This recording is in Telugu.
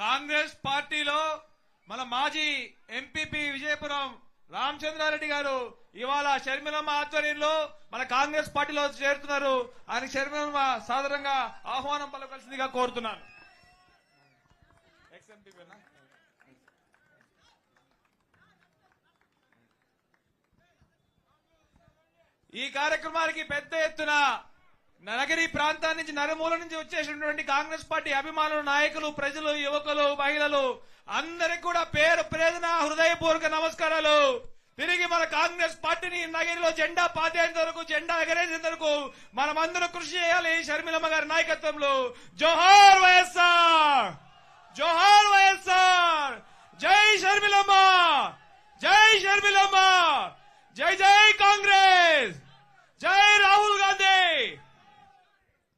కాంగ్రెస్ పార్టీలో మన మాజీ ఎంపీపీ విజయపురం రామచంద్రారెడ్డి గారు ఇవాళ షర్మిలమ్మ ఆధ్వర్యంలో మన కాంగ్రెస్ పార్టీలో చేరుతున్నారు ఆయన షర్మిలమ్మ సాదరంగా ఆహ్వానం పలకాల్సిందిగా కోరుతున్నాను? ఈ కార్యక్రమానికి పెద్ద ఎత్తున నగరి ప్రాంతాల నుంచి నలుమూల నుంచి వచ్చేసినటువంటి కాంగ్రెస్ పార్టీ అభిమానులు నాయకులు ప్రజలు యువకులు మహిళలు అందరికి కూడా పేరు ప్రేరణ హృదయపూర్వక నమస్కారాలు. తిరిగి మన కాంగ్రెస్ పార్టీని నగరిలో జెండా పాతేంత వరకు జెండా ఎగరేసేంత వరకు మనమందరం కృషి చేయాలి షర్మిలమ్మ గారి నాయకత్వంలో. జోహార్ వైఎస్ఆర్! జోహార్ వైఎస్ఆర్! జై షర్మిలమ్మ! జై షర్మిలమ్మ! జై జై కాంగ్రెస్ జై రాహుల్ గాంధీ